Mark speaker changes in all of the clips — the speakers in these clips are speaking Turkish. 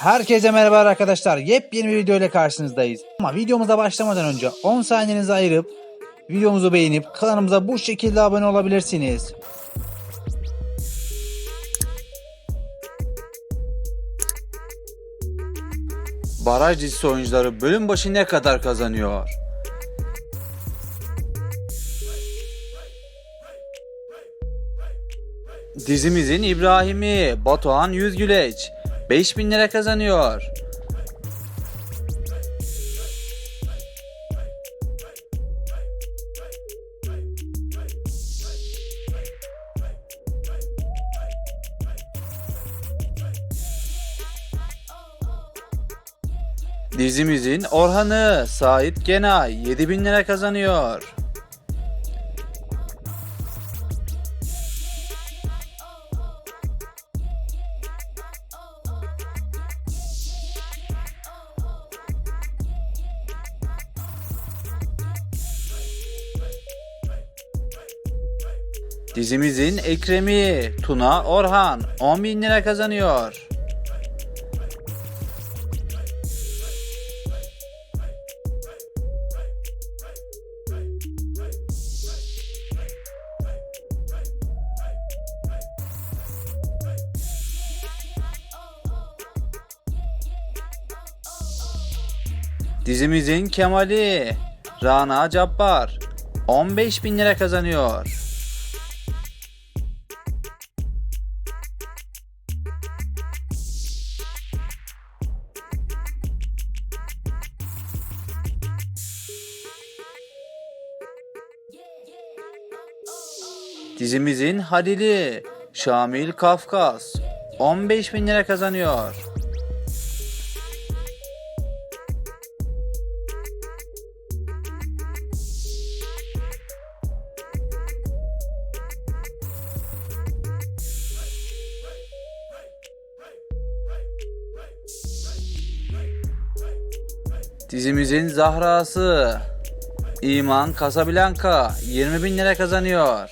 Speaker 1: Herkese merhaba arkadaşlar. Yepyeni bir video ile karşınızdayız. Ama videomuza başlamadan önce 10 saniyenizi ayırıp videomuzu beğenip kanalımıza bu şekilde abone olabilirsiniz.
Speaker 2: Baraj dizisi oyuncuları bölüm başı ne kadar kazanıyor? Dizimizin İbrahim'i Batuhan Yüzgüleç 5000 lira kazanıyor. Dizimizin Orhan'ı Sait Genay 7000 lira kazanıyor. Dizimizin Ekrem'i Tuna Orhan 10.000 lira kazanıyor. Dizimizin Kemal'i Rana Cabbar 15 bin lira kazanıyor. Dizimizin Halil'i Şamil Kafkas 15 bin lira kazanıyor. Dizimizin Zahra'sı İman Casablanca 20 bin lira kazanıyor.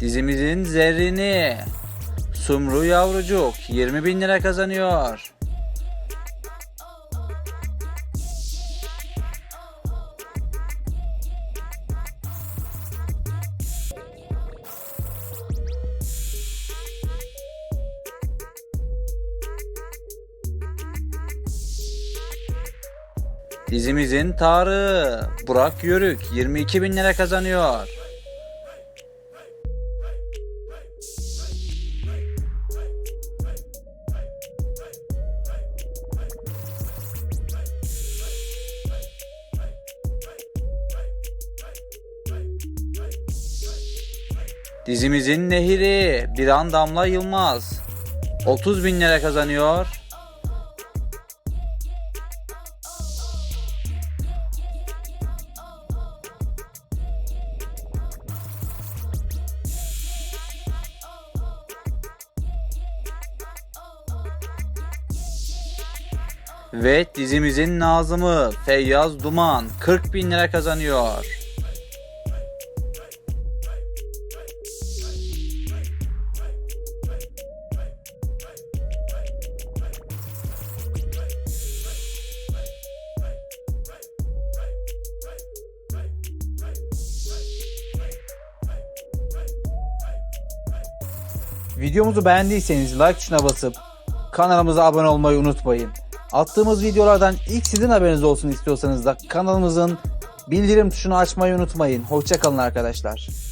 Speaker 2: Dizimizin Zerrini Sumru Yavrucuk 20 bin lira kazanıyor. Dizimizin Tarığı Burak Yörük 22 bin lira kazanıyor. Dizimizin Nehiri Biran Damla Yılmaz 30 bin lira kazanıyor. Ve dizimizin Nazım'ı Feyyaz Duman 40 bin lira kazanıyor.
Speaker 1: Videomuzu beğendiyseniz like tuşuna basıp kanalımıza abone olmayı unutmayın. Attığımız videolardan ilk sizin haberiniz olsun istiyorsanız da kanalımızın bildirim tuşunu açmayı unutmayın. Hoşçakalın arkadaşlar.